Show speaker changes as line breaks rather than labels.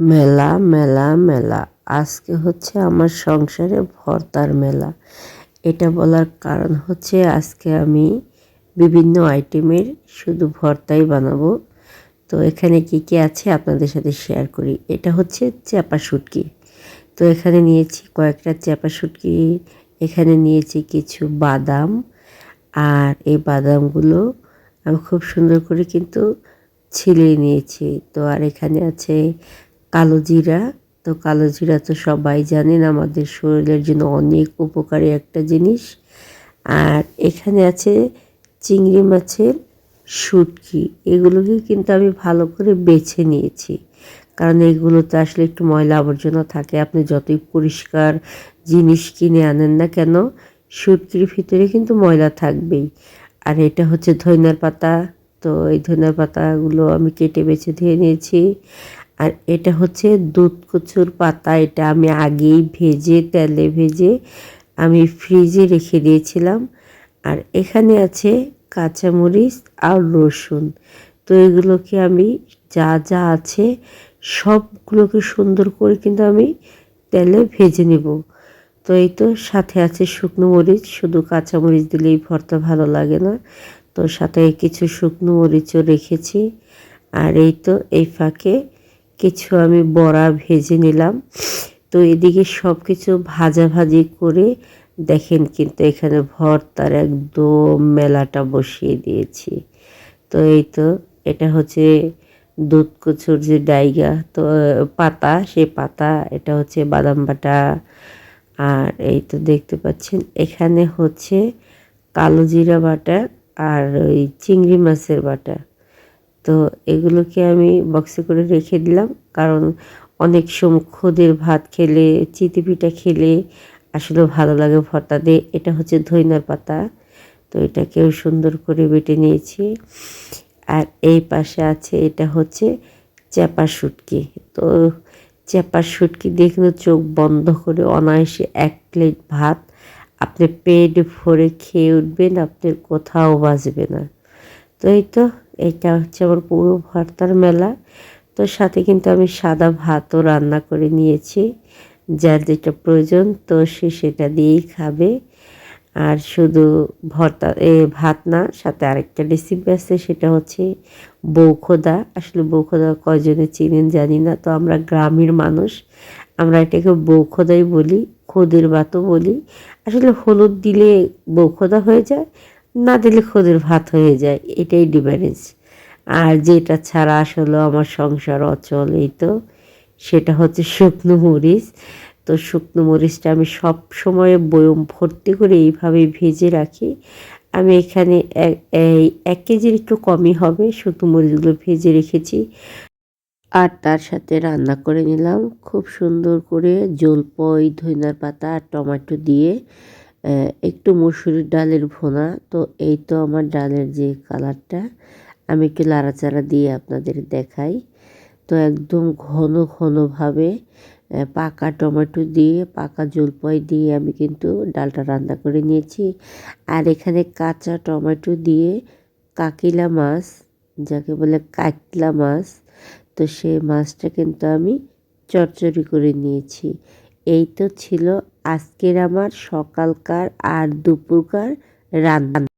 মেলা মেলা মেলা। আজকে হচ্ছে আমার সংসারে ভর্তার মেলা। এটা বলার কারণ হচ্ছে আজকে আমি বিভিন্ন আইটেমের শুধু ভর্তাই বানাবো। তো এখানে কি কি আছে আপনাদের সাথে শেয়ার করি। এটা হচ্ছে চ্যাপা শুটকি। তো এখানে নিয়েছি কয়েকটা চ্যাপা শুটকি। এখানে নিয়েছি কিছু বাদাম। আর এই বাদামগুলো আমি খুব সুন্দর করে কিন্তু ছিলে নিয়েছি। তো আর এখানে আছে কালো জিরা। তো কালো জিরা তো সবাই জানেন, আমাদের শরীরের জন্য অনেক উপকারী একটা জিনিস। আর এখানে আছে চিংড়ি মাছের শুটকি। এগুলোকে কিন্তু আমি ভালো করে বেছে নিয়েছি। কারণ এগুলোতে আসলে একটু ময়লা আবর্জনা থাকে। আপনি যতই পরিষ্কার জিনিস কিনে আনেন না কেন, শুটকির ভিতরে কিন্তু ময়লা থাকবেই। আর এটা হচ্ছে ধইনার পাতা। তো এই ধনিয়া পাতাগুলো আমি কেটে বেছে ধুয়ে নিয়েছি। আর এটা হচ্ছে দুধ কচুর পাতা। এটা আমি আগেই ভেজে, তেলে ভেজে আমি ফ্রিজে রেখে দিয়েছিলাম। আর এখানে আছে কাঁচামরিচ আর রসুন। তো এগুলোকে আমি যা যা আছে সবগুলোকে সুন্দর করে কিন্তু আমি তেলে ভেজে নেব। তো এই তো সাথে আছে শুকনো মরিচ। শুধু কাঁচামরিচ দিলেই ভর্তা ভালো লাগে না। তো সাথে কিছু শুকনো মরিচও রেখেছি। আর এই তো এই ফাঁকে কিছু আমি বড়া ভেজে নিলাম। তো এদিকে সব কিছু ভাজাভাজি করে দেখেন কিন্তু এখানে ভর্তার একদম মেলাটা বসিয়ে দিয়েছি। তো এই তো এটা হচ্ছে দুধ কচুর যে ডাইগা, তো পাতা, সেই পাতা, এটা হচ্ছে বাদাম বাটা। আর এই তো দেখতে পাচ্ছেন, এখানে হচ্ছে কালো জিরা বাটা আর ওই চিংড়ি মাছের বাটা। তো এগুলোকে আমি বক্সে করে রেখে দিলাম। কারণ অনেক সময় খোদের ভাত খেলে চিতি পিঠা খেলে আসলে ভালো লাগে ভর্তা দিয়ে। এটা হচ্ছে ধইনার পাতা। তো এটাকেও সুন্দর করে বেটে নিয়েছি। আর এই পাশে আছে, এটা হচ্ছে চ্যাপা শুটকি। তো চ্যাপা শুটকি কিন্তু চোখ বন্ধ করে অনায়াসে এক প্লেট ভাত আপনি পেট ভরে খেয়ে উঠবেন আপনার কোথাও বাজবে না। তো এই তো এটা হচ্ছে আমার পুরো ভর্তার মেলা। তো সাথে কিন্তু আমি সাদা ভাতও রান্না করে নিয়েছি। যার যেটা প্রয়োজন, তো সে সেটা দিয়েই খাবে। আর শুধু ভর্তা, এ, ভাত না, সাথে আরেকটা রেসিপি আছে, সেটা হচ্ছে বৌখোদা আসলে বৌখোদা কয়জনে চিনেন জানি না, তো আমরা গ্রামের মানুষ। আমরা এটাকে বৌখোদাই বলি, খোদের ভাতও বলি। আসলে হলুদ দিলে বৌখোদা হয়ে যায় না দিলে খোদের ভাত হয়ে যায়, এটাই ডিফারেন্স আর যেটা ছাড়া আসলে আমার সংসার অচল, এই তো, সেটা হচ্ছে শুকনো মরিচ। তো শুকনো মরিচটা আমি সব সময় বয়ম ভর্তি করে এইভাবে ভেজে রাখি। আমি এখানে এক কেজির একটু কমই হবে, শুকনো মরিচগুলো ভেজে রেখেছি। আর তার সাথে রান্না করে নিলাম খুব সুন্দর করে জলপই ধইনার পাতা আর টমেটো দিয়ে। একটু মসুরির ডালের ভোনা। তো এই তো আমার ডালের যে কালারটা, আমি একটু লাড়াচাড়া দিয়ে আপনাদের দেখাই। তো একদম ঘন ঘনভাবে পাকা টমেটো দিয়ে, পাকা জলপাই দিয়ে আমি কিন্তু ডালটা রান্না করে নিয়েছি। আর এখানে কাঁচা টমেটো দিয়ে কাকিলা মাছ, যাকে বলে কাকলা মাছ, তো সেই মাছটা কিন্তু আমি চচ্চড়ি করে নিয়েছি। এই তো ছিল আজকের আমার সকালকার আর দুপুরকার রান্না।